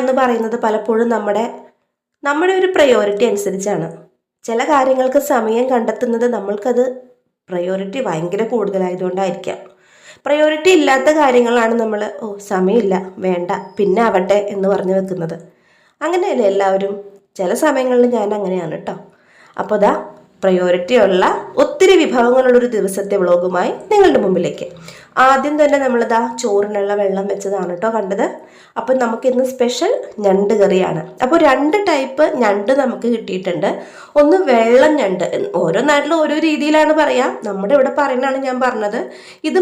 എന്ന് പറയുന്നത് പലപ്പോഴും നമ്മുടെ നമ്മുടെ ഒരു പ്രയോറിറ്റി അനുസരിച്ചാണ്. ചില കാര്യങ്ങൾക്ക് സമയം കണ്ടെത്തുന്നത് നമ്മൾക്കത് പ്രയോറിറ്റി ഭയങ്കര കൂടുതലായതുകൊണ്ടായിരിക്കാം. പ്രയോറിറ്റി ഇല്ലാത്ത കാര്യങ്ങളാണ് നമ്മൾ ഓ സമയമില്ല വേണ്ട പിന്നെ ആവട്ടെ എന്ന് പറഞ്ഞു വെക്കുന്നത്. അങ്ങനെയല്ലേ എല്ലാവരും? ചില സമയങ്ങളിൽ ഞാൻ അങ്ങനെയാണ് കേട്ടോ അപ്പോൾ ദാ പ്രയോറിറ്റി ഉള്ള ഒത്തിരി വിഭവങ്ങളുള്ളൊരു ദിവസത്തെ വ്ളോഗുമായി നിങ്ങളുടെ മുമ്പിലേക്ക്. ആദ്യം തന്നെ നമ്മളിതാ ചോറിനുള്ള വെള്ളം വെച്ചതാണ് കേട്ടോ കണ്ടത്. അപ്പം നമുക്കിന്ന് സ്പെഷ്യൽ ഞണ്ട് കറിയാണ്. അപ്പോൾ രണ്ട് ടൈപ്പ് ഞണ്ട് നമുക്ക് കിട്ടിയിട്ടുണ്ട്. ഒന്ന് വെള്ളം ഞണ്ട്. ഓരോ നാട്ടിലും ഓരോ രീതിയിലാണ് പറയാം. നമ്മുടെ ഇവിടെ പറയുന്നതാണ് ഞാൻ പറഞ്ഞത്. ഇത്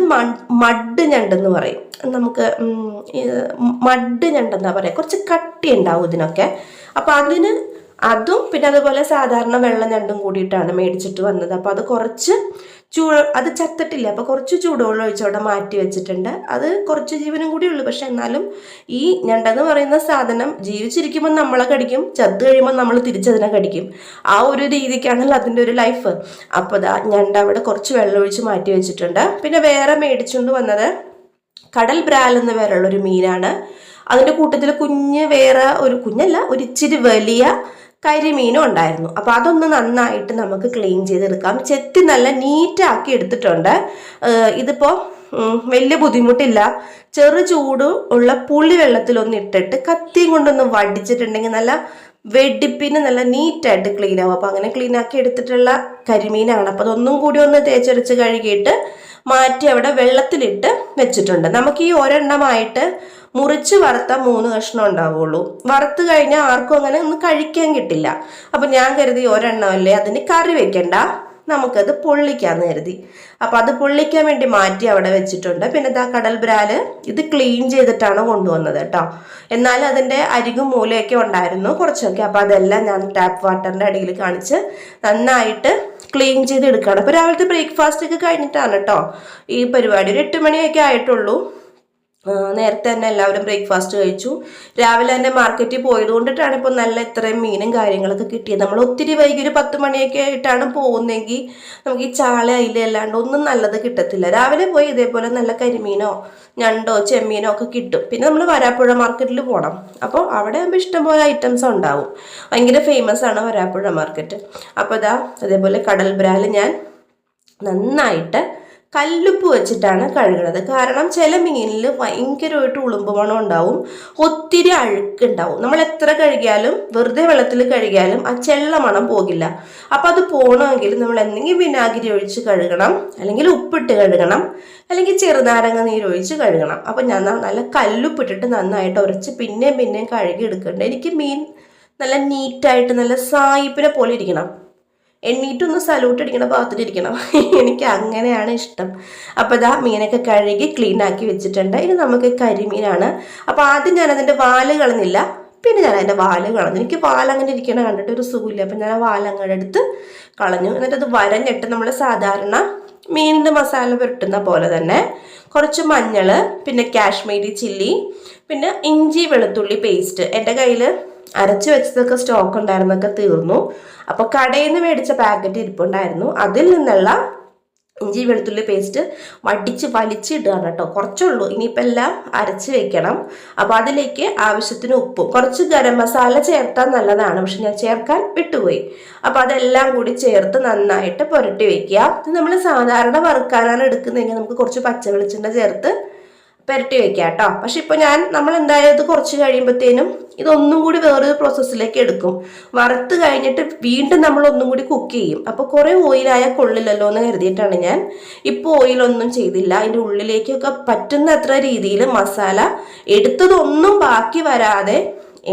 മഡ് ഞണ്ട് എന്ന് പറയും. നമുക്ക് മഡ് ഞണ്ട് എന്താ പറയുക കുറച്ച് കട്ടി ഉണ്ടാവും ഇതിനൊക്കെ. അപ്പോൾ അതിന് അതും പിന്നെ അതുപോലെ സാധാരണ വെള്ളം ഞണ്ടും കൂടിയിട്ടാണ് മേടിച്ചിട്ട് വന്നത്. അപ്പോൾ അത് കുറച്ച് ചൂ അത് ചത്തിട്ടില്ല. അപ്പോൾ കുറച്ച് ചൂടുവെള്ളം ഒഴിച്ചവിടെ മാറ്റി വെച്ചിട്ടുണ്ട്. അത് കുറച്ച് ജീവനും കൂടി ഉള്ളൂ. പക്ഷെ എന്നാലും ഈ ഞണ്ടെന്ന് പറയുന്ന സാധനം ജീവിച്ചിരിക്കുമ്പോൾ നമ്മളെ കടിക്കും. ചത്ത് കഴിയുമ്പോൾ നമ്മൾ തിരിച്ചതിനെ കടിക്കും. ആ ഒരു രീതിക്കാണല്ലോ അതിന്റെ ഒരു ലൈഫ്. അപ്പോൾ ദാ ഞണ്ട അവിടെ കുറച്ച് വെള്ളം ഒഴിച്ച് മാറ്റി വെച്ചിട്ടുണ്ട്. പിന്നെ വേറെ മേടിച്ചുകൊണ്ട് വന്നത് കടൽ ബ്രാൽ എന്ന് പേരുള്ള ഒരു മീനാണ്. അതിന്റെ കൂട്ടത്തിൽ കുഞ്ഞ് വേറെ ഒരു കുഞ്ഞല്ല ഒരു ഇച്ചിരി വലിയ കരിമീനും ഉണ്ടായിരുന്നു. അപ്പോൾ അതൊന്ന് നന്നായിട്ട് നമുക്ക് ക്ലീൻ ചെയ്തെടുക്കാം. ചെത്തി നല്ല നീറ്റാക്കി എടുത്തിട്ടുണ്ട്. ഇതിപ്പോ വലിയ ബുദ്ധിമുട്ടില്ല. ചെറു ചൂട് ഉള്ള പുളി വെള്ളത്തിലൊന്ന് ഇട്ടിട്ട് കത്തിയും കൊണ്ടൊന്ന് വടിച്ചിട്ടുണ്ടെങ്കിൽ നല്ല വെടിപ്പിന് നല്ല നീറ്റായിട്ട് ക്ലീൻ ആവും. അപ്പോൾ അങ്ങനെ ക്ലീൻ ആക്കി എടുത്തിട്ടുള്ള കരിമീനാണ്. അപ്പോൾ അതൊന്നും കൂടി ഒന്ന് തേച്ചരച്ച് കഴുകിയിട്ട് മാറ്റി അവിടെ വെള്ളത്തിലിട്ട് വെച്ചിട്ടുണ്ട്. നമുക്ക് ഈ ഒരെണ്ണമായിട്ട് മുറിച്ച് വറുത്ത മൂന്ന് കഷ്ണം ഉണ്ടാവുള്ളൂ. വറുത്ത് കഴിഞ്ഞാൽ ആർക്കും അങ്ങനെ ഒന്ന് കഴിക്കാൻ കിട്ടില്ല. അപ്പം ഞാൻ കരുതി ഒരെണ്ണമല്ലേ അതിന് കറി വെക്കണ്ട. നമുക്കത് പൊള്ളിക്കാന്ന് കരുതി. അപ്പോൾ അത് പൊള്ളിക്കാൻ വേണ്ടി മാറ്റി അവിടെ വെച്ചിട്ടുണ്ട്. പിന്നെ ഇതാ കടൽ ബ്രാൽ ഇത് ക്ലീൻ ചെയ്തിട്ടാണ് കൊണ്ടുവന്നത് കേട്ടോ. എന്നാൽ അതിന്റെ അരികും മൂലയൊക്കെ ഉണ്ടായിരുന്നു കുറച്ചൊക്കെ. അപ്പോൾ അതെല്ലാം ഞാൻ ടാപ്പ് വാട്ടറിന്റെ അടിയിൽ കാണിച്ച് നന്നായിട്ട് ക്ലീൻ ചെയ്ത് എടുക്കുകയാണ് അപ്പോൾ രാവിലത്തെ ബ്രേക്ക്ഫാസ്റ്റ് ഒക്കെ കഴിഞ്ഞിട്ടാണ് കേട്ടോ. ഈ പരിപാടി ഒരു എട്ട് മണിയൊക്കെ ആയിട്ടുള്ളൂ. നേരത്തെ തന്നെ എല്ലാവരും ബ്രേക്ക്ഫാസ്റ്റ് കഴിച്ചു. രാവിലെ തന്നെ മാർക്കറ്റിൽ പോയത് കൊണ്ടിട്ടാണ് ഇപ്പോൾ നല്ല ഇത്രയും മീനും കാര്യങ്ങളൊക്കെ കിട്ടിയത്. നമ്മൾ ഒത്തിരി വൈകി ഒരു പത്ത് മണിയൊക്കെ ആയിട്ടാണ് പോകുന്നതെങ്കിൽ നമുക്ക് ഈ ചാള അയില അല്ലാണ്ട് ഒന്നും നല്ലത് കിട്ടത്തില്ല. രാവിലെ പോയി ഇതേപോലെ നല്ല കരിമീനോ ഞണ്ടോ ചെമ്മീനോ ഒക്കെ കിട്ടും. പിന്നെ നമ്മൾ വരാപ്പുഴ മാർക്കറ്റിൽ പോകണം അപ്പോൾ അവിടെ ആകുമ്പോൾ ഇഷ്ടംപോലെ ഐറ്റംസ് ഉണ്ടാവും. ഭയങ്കര ഫേമസ് ആണ് വരാപ്പുഴ മാർക്കറ്റ് അപ്പോൾ ഇതാ അതേപോലെ കടൽ ബ്രാൽ ഞാൻ നന്നായിട്ട് കല്ലുപ്പ് വെച്ചിട്ടാണ് കഴുകണത്. കാരണം ചില മീനിൽ ഭയങ്കരമായിട്ട് ഉളുമ്പ് മണം ഉണ്ടാവും. ഒത്തിരി അഴുക്കുണ്ടാവും നമ്മൾ എത്ര കഴുകിയാലും വെറുതെ വെള്ളത്തിൽ കഴുകിയാലും ആ ചെള്ള മണം പോകില്ല. അപ്പം അത് പോകണമെങ്കിൽ നമ്മൾ എന്തെങ്കിലും വിനാഗിരി ഒഴിച്ച് കഴുകണം. അല്ലെങ്കിൽ ഉപ്പിട്ട് കഴുകണം. അല്ലെങ്കിൽ ചെറുനാരങ്ങ നീര് ഒഴിച്ച് കഴുകണം. അപ്പം ഞാൻ നല്ല കല്ലുപ്പിട്ടിട്ട് നന്നായിട്ട് ഉരച്ച് പിന്നെയും പിന്നെയും കഴുകി എടുക്കുന്നുണ്ട് എനിക്ക് മീൻ നല്ല നീറ്റായിട്ട് നല്ല സായിപ്പിനെ പോലെ ഇരിക്കണം. എണ്ണീറ്റൊന്ന് സല്യൂട്ട് അടിക്കണ പാത്രത്തിലിരിക്കണം എനിക്ക് അങ്ങനെയാണ് ഇഷ്ടം. അപ്പോൾ ഇതാ മീനൊക്കെ കഴുകി ക്ലീൻ ആക്കി വെച്ചിട്ടുണ്ട്. ഇനി നമുക്ക് കരിമീനാണ്. അപ്പോൾ ആദ്യം ഞാൻ അതിന്റെ വാൽ കളഞ്ഞില്ല. പിന്നെ ഞാൻ അതിന്റെ വാൽ കളഞ്ഞു. എനിക്ക് വാലങ്ങനെ ഇരിക്കണ കണ്ടിട്ട് ഒരു സുഖമില്ല. അപ്പം ഞാൻ ആ വാലങ്ങടെ എടുത്ത് കളഞ്ഞു. എന്നിട്ടത് വരഞ്ഞിട്ട് നമ്മൾ സാധാരണ മീനിന്റെ മസാല പുരട്ടുന്ന പോലെ തന്നെ കുറച്ച് മഞ്ഞൾ പിന്നെ കാശ്മീരി ചില്ലി പിന്നെ ഇഞ്ചി വെളുത്തുള്ളി പേസ്റ്റ് എന്റെ കയ്യിൽ അരച്ച് വെച്ചതൊക്കെ സ്റ്റോക്ക് ഉണ്ടായിരുന്നൊക്കെ തീർന്നു. അപ്പോൾ കടയിൽ നിന്ന് മേടിച്ച പാക്കറ്റ് ഇരിപ്പുണ്ടായിരുന്നു. അതിൽ നിന്നുള്ള ഇഞ്ചി വെളുത്തുള്ളി പേസ്റ്റ് വടിച്ച് വലിച്ചിടുകയാണ് കേട്ടോ. കുറച്ചുള്ളൂ ഇനിയിപ്പോൾ എല്ലാം അരച്ച് വെക്കണം. അപ്പോൾ അതിലേക്ക് ആവശ്യത്തിന് ഉപ്പ്. കുറച്ച് ഗരം മസാല ചേർത്താൽ നല്ലതാണ്. പക്ഷെ ഞാൻ ചേർക്കാൻ വിട്ടുപോയി. അപ്പോൾ അതെല്ലാം കൂടി ചേർത്ത് നന്നായിട്ട് പുരട്ടി വെക്കുക. ഇത് നമ്മൾ സാധാരണ വറുക്കാനാണ് എടുക്കുന്നതെങ്കിൽ നമുക്ക് കുറച്ച് പച്ച വെളിച്ചെണ്ണ ചേർത്ത് പുരട്ടി വെക്കുക കേട്ടോ പക്ഷെ ഇപ്പോൾ ഞാൻ നമ്മൾ എന്തായാലും ഇത് കുറച്ച് കഴിയുമ്പോഴത്തേനും ഇതൊന്നും കൂടി വേറൊരു പ്രോസസ്സിലേക്ക് എടുക്കും. വറുത്ത് കഴിഞ്ഞിട്ട് വീണ്ടും നമ്മൾ ഒന്നും കൂടി കുക്ക് ചെയ്യും. അപ്പോൾ കുറേ ഓയിലായാൽ കൊള്ളില്ലല്ലോ എന്ന് കരുതിയിട്ടാണ് ഞാൻ. ഇപ്പോൾ ഓയിലൊന്നും ചെയ്തില്ല. അതിന്റെ ഉള്ളിലേക്കൊക്കെ പറ്റുന്ന അത്ര രീതിയിൽ മസാല എടുത്തതൊന്നും ബാക്കി വരാതെ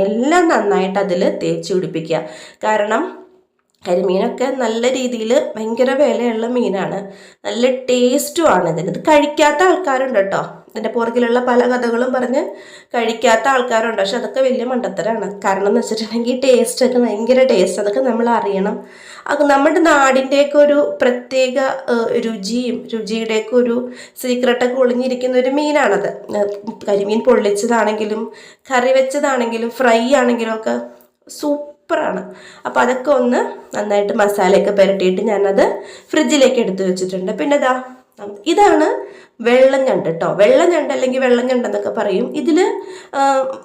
എല്ലാം നന്നായിട്ട് അതിൽ തേച്ച് പിടിപ്പിക്കുക. കാരണം കരിമീനൊക്കെ നല്ല രീതിയിൽ ഭയങ്കര വിലയുള്ള മീനാണ്. നല്ല ടേസ്റ്റുമാണ് ഇതിന്. ഇത് കഴിക്കാത്ത ആൾക്കാരുണ്ട് കേട്ടോ. ഇതിന്റെ പുറകിലുള്ള പല കഥകളും പറഞ്ഞ് കഴിക്കാത്ത ആൾക്കാരുണ്ട്. പക്ഷെ അതൊക്കെ വലിയ മണ്ടത്തരാണ്. കാരണം എന്ന് വെച്ചിട്ടുണ്ടെങ്കിൽ ടേസ്റ്റൊക്കെ ഭയങ്കര ടേസ്റ്റ് അതൊക്കെ നമ്മൾ അറിയണം. അത് നമ്മുടെ നാടിന്റെയൊക്കെ ഒരു പ്രത്യേക രുചിയും രുചിയുടെയൊക്കെ ഒരു സീക്രട്ടൊക്കെ ഒളിഞ്ഞിരിക്കുന്ന ഒരു മീനാണത്. കരിമീൻ പൊള്ളിച്ചതാണെങ്കിലും കറി വെച്ചതാണെങ്കിലും ഫ്രൈ ആണെങ്കിലും ഒക്കെ സൂപ്പറാണ്. അപ്പോൾ അതൊക്കെ ഒന്ന് നന്നായിട്ട് മസാലയൊക്കെ പുരട്ടിയിട്ട് ഞാനത് ഫ്രിഡ്ജിലേക്ക് എടുത്തു വെച്ചിട്ടുണ്ട്. പിന്നെ ഇതാ ഇതാണ് വെള്ളം ഞണ്ട് കേട്ടോ വെള്ളം ഞണ്ട് അല്ലെങ്കിൽ വെള്ളം ഞണ്ടെന്നൊക്കെ പറയും ഇതിൽ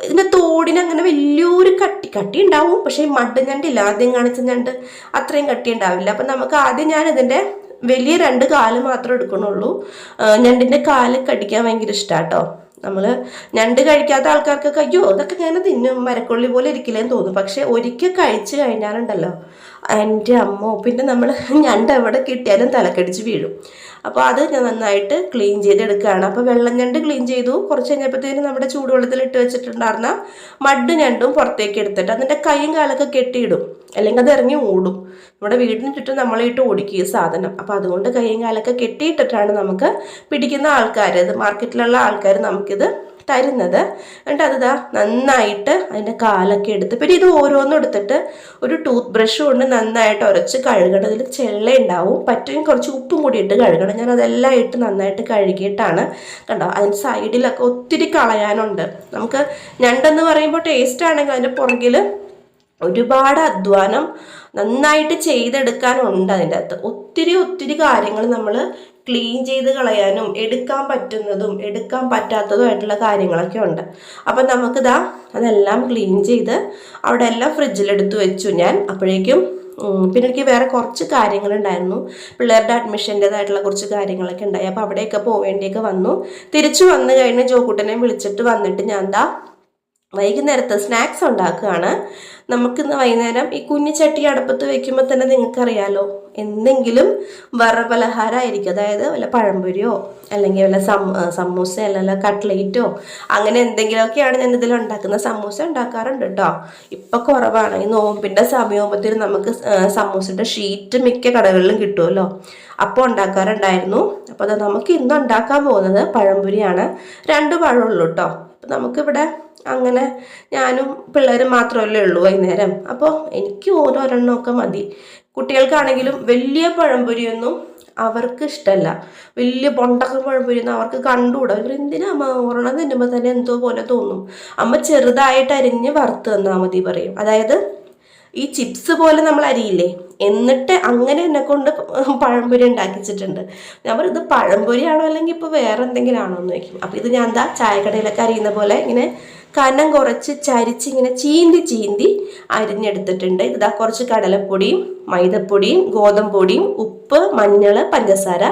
ഇതിന്റെ തോടിന് അങ്ങനെ വലിയൊരു കട്ടി കട്ടി ഉണ്ടാവും. പക്ഷേ ഈ മഡ് ഞണ്ടില്ല ആദ്യം കാണിച്ച ഞണ്ട് അത്രയും കട്ടി ഉണ്ടാവില്ല. അപ്പം നമുക്ക് ആദ്യം ഞാൻ ഇതിന്റെ വലിയ രണ്ട് കാൽ മാത്രം എടുക്കണുള്ളൂ. ഞണ്ടിന്റെ കാൽ കടിക്കാൻ ഭയങ്കര ഇഷ്ടാട്ടോ നമ്മൾ ഞണ്ട് കഴിക്കാത്ത ആൾക്കാർക്കൊക്കെ അയ്യോ ഇതൊക്കെ ഞാൻ തിന്നും മരക്കൊള്ളി പോലെ ഇരിക്കില്ലേന്ന് തോന്നും. പക്ഷെ ഒരിക്കൽ കഴിച്ചു കഴിഞ്ഞാലുണ്ടല്ലോ എന്റെ അമ്മോ പിന്നെ നമ്മൾ ഞണ്ട് എവിടെ കിട്ടിയാലും തലക്കടിച്ച് വീഴും. അപ്പോൾ അത് ഞാൻ നന്നായിട്ട് ക്ലീൻ ചെയ്തെടുക്കുകയാണ്. അപ്പോൾ വെള്ളം ഞണ്ട് ക്ലീൻ ചെയ്തു. കുറച്ച് കഴിഞ്ഞപ്പോഴത്തേനും നമ്മുടെ ചൂടുവെള്ളത്തിൽ ഇട്ട് വെച്ചിട്ടുണ്ടായിരുന്ന മഡ് ഞണ്ടും പുറത്തേക്ക് എടുത്തിട്ട് അതിന്റെ കൈയും കാലൊക്കെ കെട്ടിയിടും. അല്ലെങ്കിൽ അത് ഇറങ്ങി ഓടും. നമ്മുടെ വീടിന് ചുറ്റും നമ്മളിട്ട് ഓടിക്കുക സാധനം. അപ്പോൾ അതുകൊണ്ട് കൈയും കാലൊക്കെ കെട്ടിയിട്ടിട്ടാണ് നമുക്ക് പിടിക്കുന്ന ആൾക്കാർ ഇത് മാർക്കറ്റിലുള്ള ആൾക്കാർ നമുക്കിത് തരുന്നത്. എന്നിട്ട് അത് ഇതാ നന്നായിട്ട് അതിന്റെ കാലൊക്കെ എടുത്ത് പിന്നെ ഇത് ഓരോന്നും എടുത്തിട്ട് ഒരു ടൂത്ത് ബ്രഷ് കൊണ്ട് നന്നായിട്ട് ഉരച്ച് കഴുകണം. ഇതിൽ ചെള്ള ഉണ്ടാവും. പറ്റുമെങ്കിൽ കുറച്ച് ഉപ്പും കൂടി ഇട്ട് കഴുകണം. ഞാൻ അതെല്ലാം ഇട്ട് നന്നായിട്ട് കഴുകിയിട്ടാണ് കണ്ടോ? അതിന്റെ സൈഡിലൊക്കെ ഒത്തിരി കളയാനുണ്ട്. നമുക്ക് ഞണ്ടെന്ന് പറയുമ്പോൾ ടേസ്റ്റ് ആണെങ്കിൽ അതിന്റെ പുറകിൽ ഒരുപാട് അധ്വാനം നന്നായിട്ട് ചെയ്തെടുക്കാനുണ്ട് അതിന്റെ അകത്ത്. ഒത്തിരി ഒത്തിരി കാര്യങ്ങൾ നമ്മൾ ക്ലീൻ ചെയ്ത് കളയാനും എടുക്കാൻ പറ്റുന്നതും എടുക്കാൻ പറ്റാത്തതുമായിട്ടുള്ള കാര്യങ്ങളൊക്കെ ഉണ്ട്. അപ്പം നമുക്കിതാ അതെല്ലാം ക്ലീൻ ചെയ്ത് അവിടെ എല്ലാം ഫ്രിഡ്ജിലെടുത്ത് വെച്ചു ഞാൻ. അപ്പോഴേക്കും പിന്നെ എനിക്ക് വേറെ കുറച്ച് കാര്യങ്ങളുണ്ടായിരുന്നു. പിള്ളേരുടെ അഡ്മിഷന്റെതായിട്ടുള്ള കുറച്ച് കാര്യങ്ങളൊക്കെ ഉണ്ടായി. അപ്പോൾ അവിടെയൊക്കെ പോവേണ്ടിയൊക്കെ വന്നു. തിരിച്ചു വന്നു കഴിഞ്ഞ് ജോക്കുട്ടനെ വിളിച്ചിട്ട് വന്നിട്ട് ഞാൻ എന്താ വൈകുന്നേരത്തെ സ്നാക്സ് ഉണ്ടാക്കുകയാണ്. നമുക്കിന്ന് വൈകുന്നേരം ഈ കുഞ്ഞു ചട്ടി അടുപ്പത്ത് വെക്കുമ്പോൾ തന്നെ നിങ്ങൾക്കറിയാലോ എന്തെങ്കിലും വറപലഹാരമായിരിക്കും അതായത് വല്ല പഴംപൊരിയോ അല്ലെങ്കിൽ വല്ല സം സമൂസ അല്ല കട്ട്ലേറ്റോ അങ്ങനെ എന്തെങ്കിലുമൊക്കെയാണ് ഞാൻ ഇതിൽ ഉണ്ടാക്കുന്ന സമൂസ ഉണ്ടാക്കാറുണ്ട് കേട്ടോ ഇപ്പം കുറവാണ്. ഈ നോമ്പിന്റെ സമയമാകുമ്പോഴത്തേനും നമുക്ക് സമൂസയുടെ ഷീറ്റ് മിക്ക കടകളിലും കിട്ടുമല്ലോ അപ്പോൾ ഉണ്ടാക്കാറുണ്ടായിരുന്നു. അപ്പോൾ അത് നമുക്ക് ഇന്ന് ഉണ്ടാക്കാൻ പോകുന്നത് പഴംപൊരിയാണ്. രണ്ട് പഴമുള്ളൂ കേട്ടോ അപ്പം നമുക്കിവിടെ അങ്ങനെ ഞാനും പിള്ളേരും മാത്രമല്ലേ ഉള്ളൂ വൈകുന്നേരം. അപ്പോൾ എനിക്ക് ഓരോരെണ്ണമൊക്കെ മതി. കുട്ടികൾക്കാണെങ്കിലും വലിയ പഴംപൊരിയൊന്നും അവർക്ക് ഇഷ്ടമല്ല വലിയ പൊണ്ടക്ക പഴംപൊരിയൊന്നും അവർക്ക് കണ്ടുകൂടാ. അവർ എന്തിനാ അമ്മ ഒരെണ്ണം തിന്നുമ്പോൾ തന്നെ എന്തോ പോലെ തോന്നും. അമ്മ ചെറുതായിട്ട് അരിഞ്ഞ് വറുത്ത് തന്നാൽ മതി പറയും. അതായത് ഈ ചിപ്സ് പോലെ നമ്മൾ അരിയില്ലേ? എന്നിട്ട് അങ്ങനെ എന്നെ കൊണ്ട് പഴംപൊരി ഉണ്ടാക്കിച്ചിട്ടുണ്ട്. ഞാൻ പറയും ഇത് പഴംപൊരിയാണോ അല്ലെങ്കിൽ ഇപ്പോൾ വേറെ എന്തെങ്കിലും ആണോ എന്ന് ചോദിക്കും. അപ്പോൾ ഇത് ഞാൻ എന്താ ചായക്കടയിലൊക്കെ അരിയുന്ന പോലെ ഇങ്ങനെ കനം കുറച്ച് ചരിച്ച് ഇങ്ങനെ ചീന്തി ചീന്തി അരിഞ്ഞെടുത്തിട്ടുണ്ട്. ഇതാ കുറച്ച് കടലപ്പൊടിയും മൈദപ്പൊടിയും ഗോതമ്പൊടിയും ഉപ്പ് മഞ്ഞൾ പഞ്ചസാര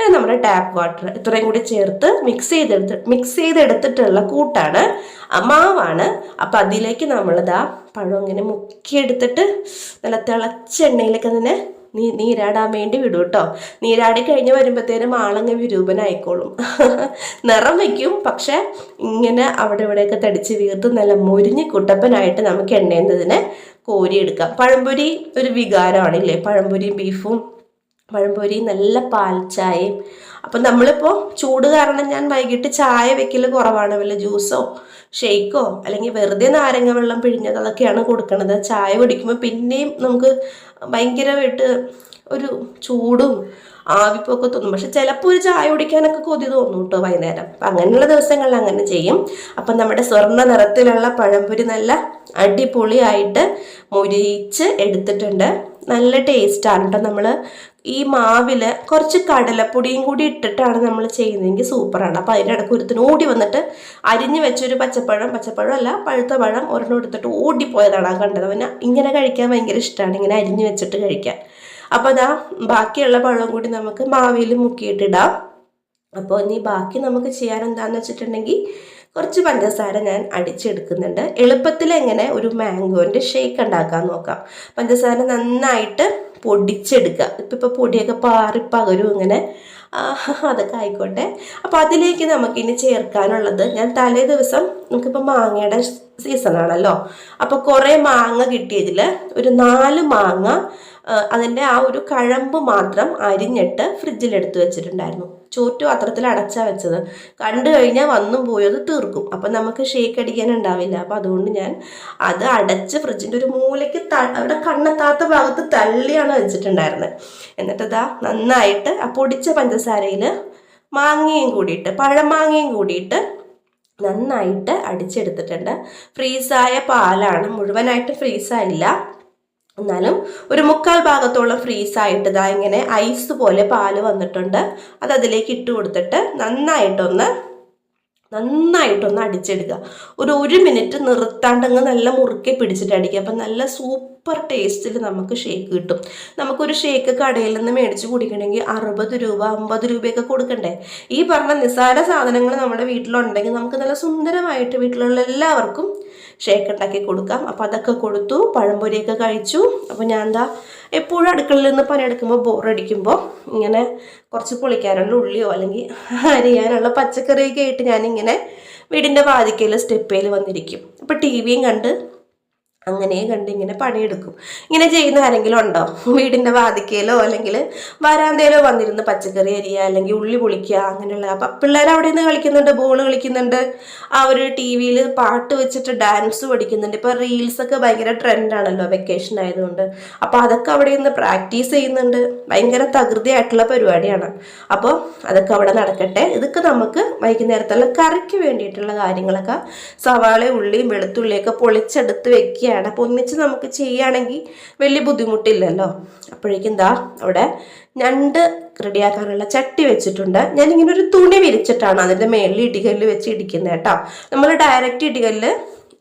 പിന്നെ നമ്മുടെ ടാപ്പ് വാട്ടർ ഇത്രയും കൂടി ചേർത്ത് മിക്സ് ചെയ്തെടുത്ത് മിക്സ് ചെയ്തെടുത്തിട്ടുള്ള കൂട്ടാണ് മാവാണ്. അപ്പം അതിലേക്ക് നമ്മളിതാ പഴം ഇങ്ങനെ മുക്കിയെടുത്തിട്ട് നല്ല തിളച്ച എണ്ണയിലേക്ക് തന്നെ നീ നീരാടാൻ വേണ്ടി വിടും കേട്ടോ. നീരാടി കഴിഞ്ഞ് വരുമ്പോഴത്തേനും ആളങ്ങ് വിരൂപനായിക്കോളും. നിറം വയ്ക്കും പക്ഷെ ഇങ്ങനെ അവിടെ ഇവിടെയൊക്കെ തടിച്ച് വീർത്ത് നല്ല മുരിഞ്ഞ് കുട്ടപ്പനായിട്ട് നമുക്ക് എണ്ണയുന്നതിനെ കോരിയെടുക്കാം. പഴംപൊരി ഒരു വികാരമാണില്ലേ? പഴംപൊരിയും ബീഫും പഴംപൊരി നല്ല പാൽ പാൽച്ചായയും. അപ്പം നമ്മളിപ്പോൾ ചൂട് കാരണം ഞാൻ വൈകിട്ട് ചായ വെക്കൽ കുറവാണ്. വല്ല ജ്യൂസോ ഷെയ്ക്കോ അല്ലെങ്കിൽ വെറുതെ നാരങ്ങ വെള്ളം പിഴിഞ്ഞത് അതൊക്കെയാണ് കൊടുക്കണത്. ചായ കുടിക്കുമ്പോൾ പിന്നെയും നമുക്ക് ഭയങ്കരമായിട്ട് ഒരു ചൂടും ആവിപ്പൊക്കെ തോന്നും. പക്ഷെ ചിലപ്പോൾ ഒരു ചായ കുടിക്കാനൊക്കെ കൊതി തോന്നും കേട്ടോ വൈകുന്നേരം. അപ്പം അങ്ങനെയുള്ള ദിവസങ്ങളിൽ അങ്ങനെ ചെയ്യും. അപ്പം നമ്മുടെ സ്വർണ നിറത്തിലുള്ള പഴംപൊരി നല്ല അടിപൊളിയായിട്ട് മുരിച്ച് എടുത്തിട്ടുണ്ട്. നല്ല ടേസ്റ്റാണ് കേട്ടോ നമ്മൾ ഈ മാവിൽ കുറച്ച് കടലപ്പൊടിയും കൂടി ഇട്ടിട്ടാണ് നമ്മൾ ചെയ്യുന്നതെങ്കിൽ സൂപ്പറാണ് അപ്പോൾ അതിന്റെ ഇടയ്ക്ക് ഒരുത്തിന് ഓടി വന്നിട്ട് അരിഞ്ഞ് വെച്ചൊരു പച്ചപ്പഴം പച്ചപ്പഴം അല്ല പഴുത്ത പഴം ഒരെണ്ണം എടുത്തിട്ട് ഓടിപ്പോയതാണ് ആ കണ്ടത്. അവന് ഇങ്ങനെ കഴിക്കാൻ ഭയങ്കര ഇഷ്ടമാണ് ഇങ്ങനെ അരിഞ്ഞ് വെച്ചിട്ട് കഴിക്കാൻ. അപ്പോൾ അതാ ബാക്കിയുള്ള പഴം കൂടി നമുക്ക് മാവിയിൽ മുക്കിയിട്ടിടാം. അപ്പോൾ ഇനി ബാക്കി നമുക്ക് ചെയ്യാൻ എന്താണെന്ന് വെച്ചിട്ടുണ്ടെങ്കിൽ കുറച്ച് പഞ്ചസാര ഞാൻ അടിച്ചെടുക്കുന്നുണ്ട്. എളുപ്പത്തിൽ എങ്ങനെ ഒരു മാംഗോന്റെ ഷേക്ക് ഉണ്ടാക്കാൻ നോക്കാം. പഞ്ചസാര നന്നായിട്ട് പൊടിച്ചെടുക്കുക. ഇപ്പം ഇപ്പോൾ പൊടിയൊക്കെ പാറി പകരും ഇങ്ങനെ. അതൊക്കെ ആയിക്കോട്ടെ. അപ്പോൾ അതിലേക്ക് നമുക്കിനി ചേർക്കാനുള്ളത് ഞാൻ തലേ ദിവസം നമുക്കിപ്പോൾ മാങ്ങയുടെ സീസണാണല്ലോ. അപ്പോൾ കുറേ മാങ്ങ കിട്ടിയതിൽ ഒരു നാല് മാങ്ങ അതിന്റെ ആ ഒരു കഴമ്പ് മാത്രം അരിഞ്ഞിട്ട് ഫ്രിഡ്ജിലെടുത്ത് വെച്ചിട്ടുണ്ടായിരുന്നു. ചോറ്റു അത്രത്തിൽ അടച്ചാ വെച്ചത്. കണ്ടു കഴിഞ്ഞാൽ വന്നും പോയത് തീർക്കും. അപ്പം നമുക്ക് ഷേക്ക് അടിക്കാനുണ്ടാവില്ല. അപ്പം അതുകൊണ്ട് ഞാൻ അത് അടച്ച് ഫ്രിഡ്ജിന്റെ ഒരു മൂലയ്ക്ക് ത അവിടെ കണ്ണെത്താത്ത ഭാഗത്ത് തള്ളിയാണ് വെച്ചിട്ടുണ്ടായിരുന്നത്. എന്നിട്ടതാ നന്നായിട്ട് ആ പൊടിച്ച പഞ്ചസാരയിൽ മാങ്ങയും കൂടിയിട്ട് പഴമാങ്ങയും കൂടിയിട്ട് നന്നായിട്ട് അടിച്ചെടുത്തിട്ടുണ്ട്. ഫ്രീസായ പാലാണ്. മുഴുവനായിട്ട് ഫ്രീസായില്ല. എന്നാലും ഒരു മുക്കാൽ ഭാഗത്തോളം ഫ്രീസ് ആയിട്ട് ഇതാ ഇങ്ങനെ ഐസ് പോലെ പാൽ വന്നിട്ടുണ്ട്. അത് അതിലേക്ക് ഇട്ട് കൊടുത്തിട്ട് നന്നായിട്ടൊന്ന് നന്നായിട്ടൊന്ന് അടിച്ചെടുക്കുക. ഒരു ഒരു മിനിറ്റ് നിർത്താണ്ടങ്ങ് നല്ല മുറുക്കി പിടിച്ചിട്ട് അടിക്കുക. അപ്പം നല്ല സൂപ്പർ ടേസ്റ്റിൽ നമുക്ക് ഷേക്ക് കിട്ടും. നമുക്കൊരു ഷേക്ക് കടയിൽ നിന്ന് മേടിച്ച് കുടിക്കണമെങ്കിൽ അറുപത് രൂപ അമ്പത് രൂപയൊക്കെ കൊടുക്കണ്ടേ? ഈ പറഞ്ഞ നിസ്സാര സാധനങ്ങൾ നമ്മുടെ വീട്ടിലുണ്ടെങ്കിൽ നമുക്ക് നല്ല സുന്ദരമായിട്ട് വീട്ടിലുള്ള എല്ലാവർക്കും ഷേക്ക് ഉണ്ടാക്കി കൊടുക്കാം. അപ്പോൾ അതൊക്കെ കൊടുത്തു പഴംപൊരിയൊക്കെ കഴിച്ചു. അപ്പോൾ ഞാൻ എന്താ എപ്പോഴും അടുക്കളയിൽ നിന്ന് പണിയെടുക്കുമ്പോൾ ബോറടിക്കുമ്പോൾ ഇങ്ങനെ കുറച്ച് പൊളിക്കാനുള്ള ഉള്ളിയോ അല്ലെങ്കിൽ അരിയാനുള്ള പച്ചക്കറിയൊക്കെ ആയിട്ട് ഞാനിങ്ങനെ വീടിന്റെ വാതിക്കയിൽ സ്റ്റെപ്പയിൽ വന്നിരിക്കും. അപ്പോൾ ടി വിയും കണ്ട് അങ്ങനെ കണ്ട് ഇങ്ങനെ പണിയെടുക്കും. ഇങ്ങനെ ചെയ്യുന്ന ആരെങ്കിലും ഉണ്ടോ? വീടിന്റെ വാതിക്കയിലോ അല്ലെങ്കിൽ വരാന്തയിലോ വന്നിരുന്ന് പച്ചക്കറി അരിയുക അല്ലെങ്കിൽ ഉള്ളി പൊളിക്കുക അങ്ങനെയുള്ള അപ്പം പിള്ളേർ അവിടെ നിന്ന് കളിക്കുന്നുണ്ട് ബോൾ കളിക്കുന്നുണ്ട്. ഒരു ടി വിയിൽ പാട്ട് വെച്ചിട്ട് ഡാൻസ് പഠിക്കുന്നുണ്ട്. ഇപ്പോൾ റീൽസൊക്കെ ഭയങ്കര ട്രെൻഡാണല്ലോ വെക്കേഷൻ ആയതുകൊണ്ട്. അപ്പോൾ അതൊക്കെ അവിടെ നിന്ന് പ്രാക്ടീസ് ചെയ്യുന്നുണ്ട്. ഭയങ്കര തകൃതിയായിട്ടുള്ള പരിപാടിയാണ്. അപ്പോൾ അതൊക്കെ അവിടെ നടക്കട്ടെ. ഇതൊക്കെ നമുക്ക് വൈകുന്നേരത്തുള്ള കറിക്ക് വേണ്ടിയിട്ടുള്ള കാര്യങ്ങളൊക്കെ സവാള ഉള്ളിയും വെളുത്തുള്ളിയൊക്കെ പൊളിച്ചെടുത്ത് വെക്കുകയാണ് അപ്പോൾ ഒന്നിച്ച് നമുക്ക് ചെയ്യുകയാണെങ്കിൽ വലിയ ബുദ്ധിമുട്ടില്ലല്ലോ. അപ്പോഴേക്കും എന്താ അവിടെ ഞണ്ട് റെഡിയാക്കാനുള്ള ചട്ടി വെച്ചിട്ടുണ്ട്. ഞാനിങ്ങനെ ഒരു തുണി വിരിച്ചിട്ടാണ് അതിന്റെ മേളിൽ ഇടികല്ല് വെച്ച് ഇടിക്കുന്നത് കേട്ടോ. നമ്മൾ ഡയറക്റ്റ് ഇടികല്ല്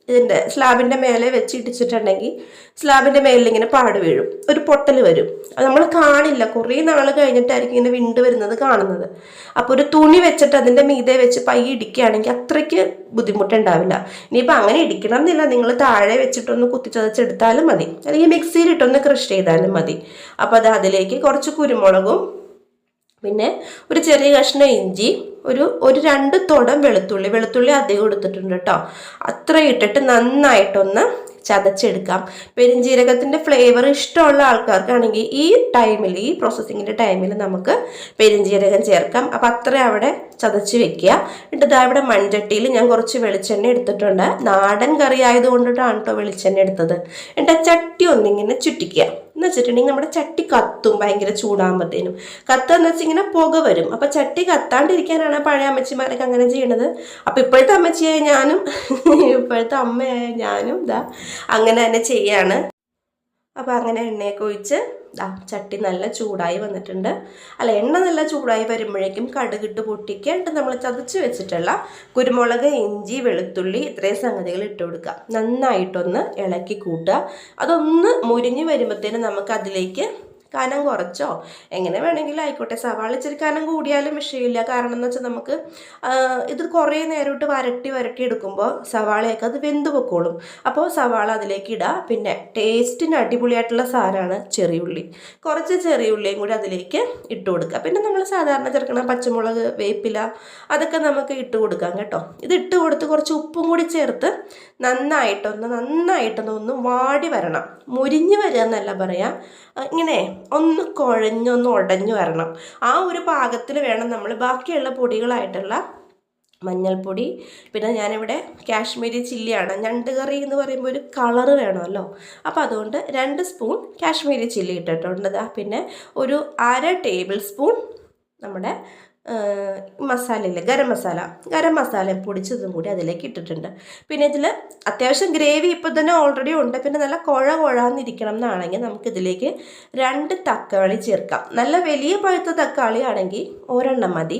ഇതിന്റെ സ്ലാബിന്റെ മേലെ വെച്ച് ഇടിച്ചിട്ടുണ്ടെങ്കിൽ സ്ലാബിന്റെ മേലിൽ ഇങ്ങനെ പാട് വീഴും. ഒരു പൊട്ടൽ വരും. അത് നമ്മൾ കാണില്ല. കുറേ നാൾ കഴിഞ്ഞിട്ടായിരിക്കും ഇങ്ങനെ വിണ്ട് വരുന്നത് കാണുന്നത്. അപ്പോൾ ഒരു തുണി വെച്ചിട്ട് അതിന്റെ മീതെ വെച്ച് പൈ ഇടിക്കുകയാണെങ്കിൽ അത്രയ്ക്ക് ബുദ്ധിമുട്ടുണ്ടാവില്ല. ഇനിയിപ്പോൾ അങ്ങനെ ഇടിക്കണം എന്നില്ല നിങ്ങൾ താഴെ വെച്ചിട്ടൊന്ന് കുത്തിച്ചതച്ചെടുത്താലും മതി. അല്ലെങ്കിൽ മിക്സിയിൽ ഇട്ടൊന്ന് ക്രഷ് ചെയ്താലും മതി. അപ്പോൾ അത് അതിലേക്ക് കുറച്ച് കുരുമുളകും പിന്നെ ഒരു ചെറിയ കഷ്ണം ഇഞ്ചി ഒരു ഒരു രണ്ട് തോടം വെളുത്തുള്ളി വെളുത്തുള്ളി അധികം എടുത്തിട്ടുണ്ട് കേട്ടോ അത്ര ഇട്ടിട്ട് നന്നായിട്ടൊന്ന് ചതച്ചെടുക്കാം. പെരിഞ്ജീരകത്തിന്റെ ഫ്ലേവർ ഇഷ്ടമുള്ള ആൾക്കാർക്കാണെങ്കിൽ ഈ ടൈമിൽ ഈ പ്രോസസ്സിങ്ങിന്റെ ടൈമിൽ നമുക്ക് പെരിഞ്ജീരകം ചേർക്കാം. അപ്പം അത്ര അവിടെ ചതച്ച് വെക്കുക. എന്നിട്ട് ഇവിടെ മൺചട്ടിയിൽ ഞാൻ കുറച്ച് വെളിച്ചെണ്ണ എടുത്തിട്ടുണ്ട്. നാടൻ കറി ആയതുകൊണ്ടിട്ടാണ് കേട്ടോ വെളിച്ചെണ്ണ എടുത്തത്. എന്നിട്ട് ചട്ടി ഒന്നിങ്ങനെ ചുറ്റിക്കുക. എന്ന് വെച്ചിട്ടുണ്ടെങ്കിൽ നമ്മുടെ ചട്ടി കത്തും ഭയങ്കര ചൂടാകുമ്പോഴത്തേനും കത്തുക എന്ന് വെച്ചാൽ ഇങ്ങനെ പുക വരും. അപ്പൊ ചട്ടി കത്താണ്ടിരിക്കാനാണ് പഴയ അമ്മച്ചിമാരൊക്കെ അങ്ങനെ ചെയ്യണത്. അപ്പൊ ഇപ്പോഴത്തെ അമ്മച്ചിയായ ഞാനും ഇപ്പോഴത്തെ അമ്മയായ ഞാനും ഇതാ അങ്ങനെ തന്നെ ചെയ്യാണ്. അപ്പം അങ്ങനെ എണ്ണയൊക്കെ ഒഴിച്ച് ആ ചട്ടി നല്ല ചൂടായി വന്നിട്ടുണ്ട്. അല്ല എണ്ണ നല്ല ചൂടായി വരുമ്പോഴേക്കും കടുകിട്ട് പൊട്ടിക്കുക. നമ്മൾ ചതച്ച് വെച്ചിട്ടുള്ള കുരുമുളക് ഇഞ്ചി വെളുത്തുള്ളി ഇത്രയും സംഗതികൾ ഇട്ട് കൊടുക്കുക. നന്നായിട്ടൊന്ന് ഇളക്കി കൂട്ടുക. അതൊന്ന് മുരിഞ്ഞ് വരുമ്പോഴത്തേനും നമുക്ക് അതിലേക്ക് കനം കുറച്ചോ? എങ്ങനെ വേണമെങ്കിലും ആയിക്കോട്ടെ. സവാള ഇച്ചിരി കനം കൂടിയാലും വിഷയമില്ല. കാരണം എന്ന് വെച്ചാൽ നമുക്ക് ഇത് കുറേ നേരമായിട്ട് വരട്ടി വരട്ടി എടുക്കുമ്പോൾ സവാളയൊക്കെ അത് വെന്ത് പൊക്കോളും. അപ്പോൾ സവാള അതിലേക്ക് ഇടുക പിന്നെ ടേസ്റ്റിന് അടിപൊളിയായിട്ടുള്ള സാധനമാണ് ചെറിയുള്ളി. കുറച്ച് ചെറിയുള്ളിയും കൂടി അതിലേക്ക് ഇട്ട് കൊടുക്കുക. പിന്നെ നമ്മൾ സാധാരണ ചേർക്കണ പച്ചമുളക് വേപ്പില അതൊക്കെ നമുക്ക് ഇട്ട് കൊടുക്കാം കേട്ടോ. ഇത് ഇട്ട് കൊടുത്ത് കുറച്ച് ഉപ്പും കൂടി ചേർത്ത് നന്നായിട്ടൊന്ന് നന്നായിട്ടൊന്ന് ഒന്ന് വാടി വരണം. മുരിഞ്ഞ് വരിക എന്നല്ല പറയാം. ഇങ്ങനെ ഒന്ന് കുഴഞ്ഞൊന്ന് ഉടഞ്ഞു വരണം. ആ ഒരു പാകത്തിൽ വേണം നമ്മൾ ബാക്കിയുള്ള പൊടികളായിട്ടുള്ള മഞ്ഞൾപ്പൊടി പിന്നെ ഞാനിവിടെ കാശ്മീരി ചില്ലിയാണ്. ഞണ്ട് കറി എന്ന് പറയുമ്പോൾ ഒരു കളറ് വേണമല്ലോ. അപ്പോൾ അതുകൊണ്ട് രണ്ട് സ്പൂൺ കാശ്മീരി ചില്ലി ഇട്ടിട്ടുണ്ട്. പിന്നെ ഒരു അര ടേബിൾ സ്പൂൺ നമ്മുടെ മസാലയില്ലേ ഗരം മസാല. ഗരം മസാല പൊടിച്ചതും കൂടി അതിലേക്ക് ഇട്ടിട്ടുണ്ട്. പിന്നെ ഇതിൽ അത്യാവശ്യം ഗ്രേവി ഇപ്പോൾ തന്നെ ഓൾറെഡി ഉണ്ട്. പിന്നെ നല്ല കുഴ കുഴാന്നിരിക്കണം എന്നാണെങ്കിൽ നമുക്കിതിലേക്ക് രണ്ട് തക്കാളി ചേർക്കാം. നല്ല വലിയ പഴുത്ത തക്കാളി ആണെങ്കിൽ ഒരെണ്ണം മതി.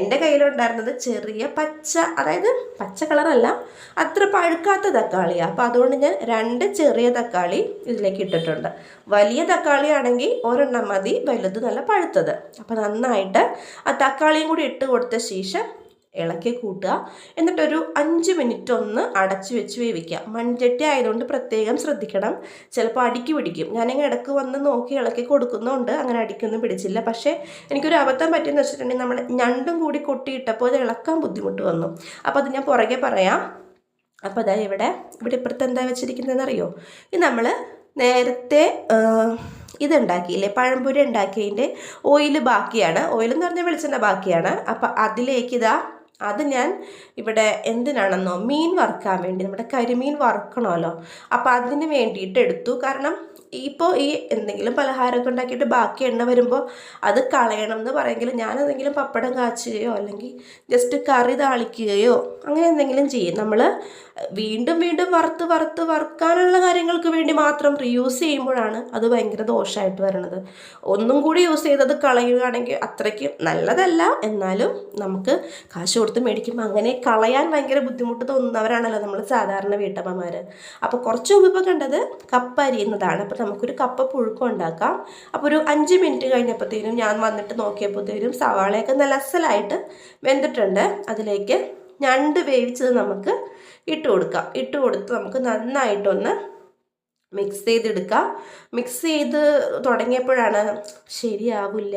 എന്റെ കയ്യിലുണ്ടായിരുന്നത് ചെറിയ പച്ച അതായത് പച്ച കളറല്ല അത്ര പഴുക്കാത്ത തക്കാളിയാണ് അപ്പോൾ അതുകൊണ്ട് ഞാൻ രണ്ട് ചെറിയ തക്കാളി ഇതിലേക്ക് ഇട്ടിട്ടുണ്ട്. വലിയ തക്കാളി ആണെങ്കിൽ ഒരെണ്ണം മതി വലുത് നല്ല പഴുത്തത്. അപ്പോൾ നന്നായിട്ട് ആ തക്കാളിയും കൂടി ഇട്ട് കൊടുത്ത ശേഷം ഇളക്കി കൂട്ടുക. എന്നിട്ടൊരു അഞ്ച് മിനിറ്റ് ഒന്ന് അടച്ചു വെച്ച് വേവിക്കുക. മൺചട്ടി ആയതുകൊണ്ട് പ്രത്യേകം ശ്രദ്ധിക്കണം. ചിലപ്പോൾ അടിക്ക് പിടിക്കും. ഞാനിങ്ങനെ ഇടയ്ക്ക് വന്ന് നോക്കി ഇളക്കി കൊടുക്കുന്നുണ്ട്. അങ്ങനെ അടിക്കൊന്നും പിടിച്ചില്ല. പക്ഷേ എനിക്കൊരു അബദ്ധം പറ്റിയെന്ന് വെച്ചിട്ടുണ്ടെങ്കിൽ നമ്മൾ ഞണ്ടും കൂടി കൊട്ടിയിട്ടപ്പോൾ അത് ഇളക്കാൻ ബുദ്ധിമുട്ട് വന്നു. അപ്പോൾ അത് ഞാൻ പുറകെ പറയാം. അപ്പോൾ അതായത് ഇവിടെ ഇവിടെ ഇപ്പുറത്ത് എന്താ വെച്ചിരിക്കുന്നതെന്ന് അറിയോ? ഇത് നമ്മൾ നേരത്തെ ഇതുണ്ടാക്കിയില്ലേ? പഴംപൊരി ഉണ്ടാക്കിയതിന്റെ ഓയിൽ ബാക്കിയാണ്. ഓയിൽ എന്ന് പറഞ്ഞാൽ വെളിച്ചെണ്ണ ബാക്കിയാണ്. അപ്പം അതിലേക്ക് ഇതാ അത് ഞാൻ ഇവിടെ എന്തിനാണെന്നോ മീൻ വറുക്കാൻ വേണ്ടി നമ്മുടെ കരിമീൻ വറുക്കണമല്ലോ. അപ്പോൾ അതിന് വേണ്ടിയിട്ട് എടുത്തു. കാരണം ഇപ്പോൾ ഈ എന്തെങ്കിലും പലഹാരമൊക്കെ ഉണ്ടാക്കിയിട്ട് ബാക്കി എണ്ണ വരുമ്പോൾ അത് കളയണം എന്ന് പറയുമെങ്കിൽ ഞാൻ എന്തെങ്കിലും പപ്പടം കാച്ചുകയോ അല്ലെങ്കിൽ ജസ്റ്റ് കറി താളിക്കുകയോ അങ്ങനെ എന്തെങ്കിലും ചെയ്യും. നമ്മൾ വീണ്ടും വീണ്ടും വറുത്ത് വറുത്ത് വറുക്കാനുള്ള കാര്യങ്ങൾക്ക് വേണ്ടി മാത്രം റീയൂസ് ചെയ്യുമ്പോഴാണ് അത് ഭയങ്കര ദോഷമായിട്ട് വരണത്. ഒന്നും കൂടി യൂസ് ചെയ്തത് കളയുകയാണെങ്കിൽ അത്രയ്ക്ക് നല്ലതല്ല. എന്നാലും നമുക്ക് കാശ് കൊടുത്ത് മേടിക്കുമ്പോൾ അങ്ങനെ കളയാൻ ഭയങ്കര ബുദ്ധിമുട്ട് തോന്നുന്നവരാണല്ലോ നമ്മൾ സാധാരണ വീട്ടമ്മമാർ അപ്പോൾ കുറച്ച് മുമ്പ് ഇപ്പോൾ കണ്ടത് കപ്പ അരിയുന്നതാണ് അപ്പോൾ നമുക്കൊരു കപ്പ പുഴുക്കം ഉണ്ടാക്കാം. അപ്പോൾ ഒരു അഞ്ച് മിനിറ്റ് കഴിഞ്ഞപ്പോഴത്തേനും ഞാൻ വന്നിട്ട് നോക്കിയപ്പോഴത്തേനും സവാളയൊക്കെ നല്ല അസലായിട്ട് വെന്തിട്ടുണ്ട്. അതിലേക്ക് ഞണ്ട് വേവിച്ചത് നമുക്ക് ഇട്ട് കൊടുക്കാം. ഇട്ട് കൊടുത്ത് നമുക്ക് നന്നായിട്ടൊന്ന് മിക്സ് ചെയ്തെടുക്കാം. മിക്സ് ചെയ്ത് തുടങ്ങിയപ്പോഴാണ് ശരിയാവില്ല.